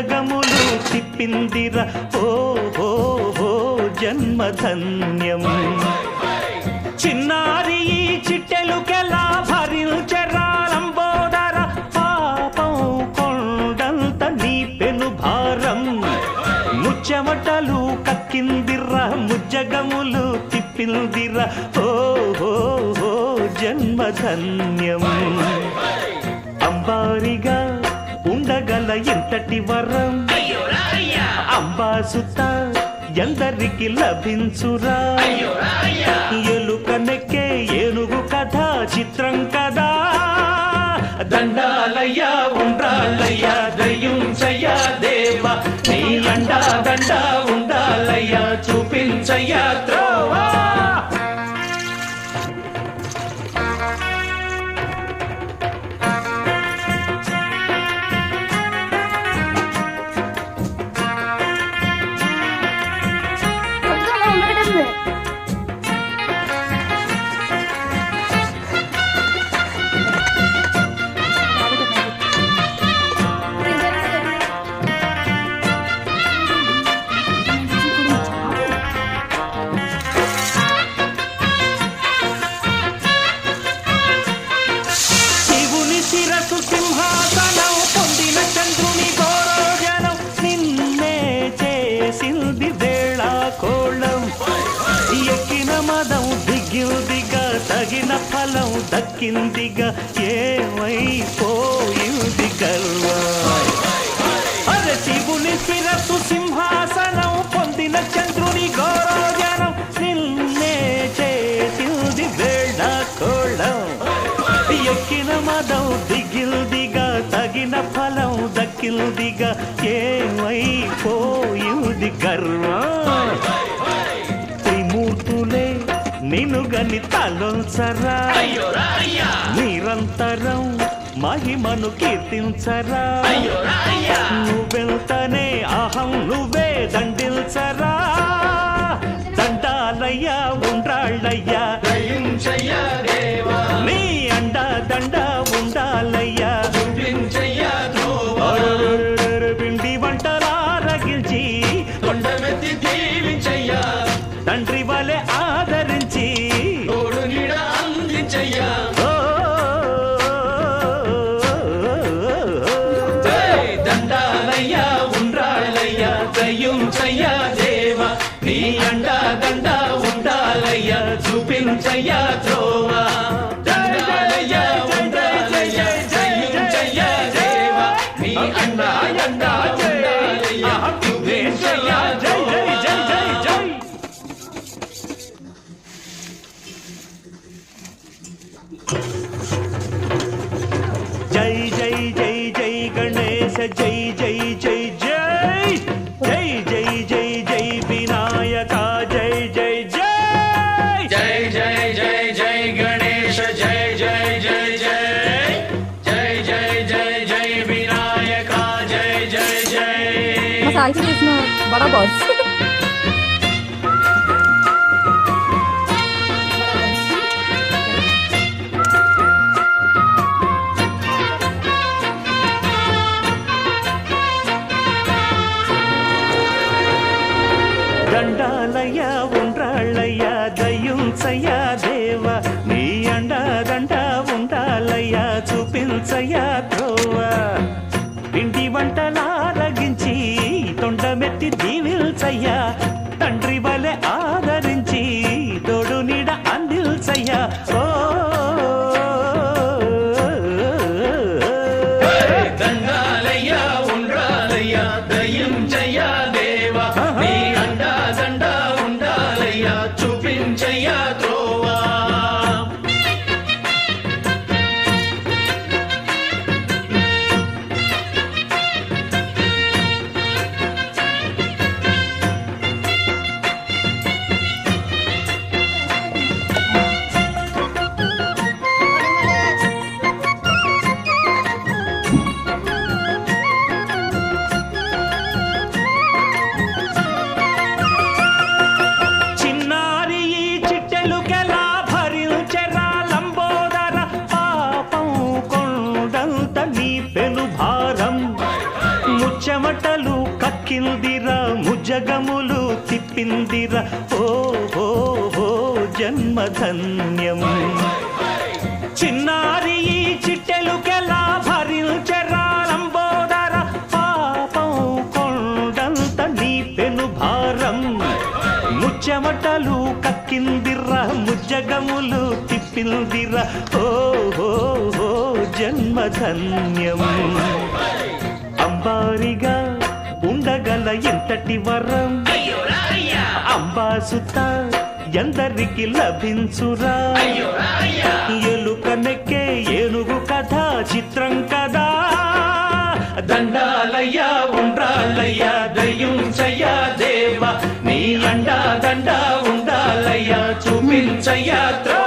ముజగములు తిప్పిందిర. ఓ హో ఓ జన్మధన్యం. చిన్నారి ఈ చిట్టెలుకెలా భరించెరా లంబోదర పాపం కొండంత నీ పెను భారం. ముచ్చమటలు కక్కిందిర్రా ముజ్జగములు తిప్పిందిరా. ఓ హో ఓ జన్మధన్యం. అంబారిగా ఉండగల ఎంతటి వరం? అంబాసుత ఎందరికి లభించురా? ఎలుక నెక్కే ఏనుగు కథ చిత్రం కదా? దండాలయ్య ఉండాలయ్య దయ్యుంచయ్య దేవ. నీ అండా దండ ఉండాలయ్య చూపించయ్య త్రోవా. ప్రమాదం దిగిందిగా తగిన ఫలం దక్కిందిగా ఏమైపోయింది గల్వా అరే శివుని శిరసు సింహాసనం పొందిన చంద్రుని గౌరవజనం నిన్నే చేసింది వేళ కోళం ఎక్కిన మదం దిగిల్దిగా తగిన ఫలం దక్కిల్దిగా ఏమైపోయింది గర్వం త్రిమూర్తులే నిన్ను గని తలొంచరా నిరంతరం మహిమను కీర్తించరా. నువ్వెళ్తనే అహం నువ్వే దండిల్చరా దండాలయ్యా ఉండ్రాళ్ళయ్యా జయ ధ్రువ జై జై జై గణేశ జై కాల్చి చేసిన బడా బాస్ దండాలయ్యా ఉండ్రాళ్ళయ్యా దయ్యం సయ్యా తిప్పిందిరా ముజగములు తిప్పిందిరా. ఓ హో హో జన్మధన్యం. చిన్నారి ఈ చిట్టెలుకెలా భరించెరా లంబోదర పాపం కొండంత నీ పెను భారం. ముచ్చమటలు కక్కిందిర్రా ముజ్జగములు తిప్పిందిరా. ఓ హో హో జన్మధన్యం. అంబారిగా ఉండగల ఎంతటి వరం? అంబాసుత ఎందరికి లభించురా? ఎలుక నెక్కే ఏనుగు కథ చిత్రం కదా? దండాలయ్య ఉండ్రాలయ్య దయ్యుంచయ్య దేవ నీ అండా దండ ఉండాలయ్య చూపించయ్య త్రా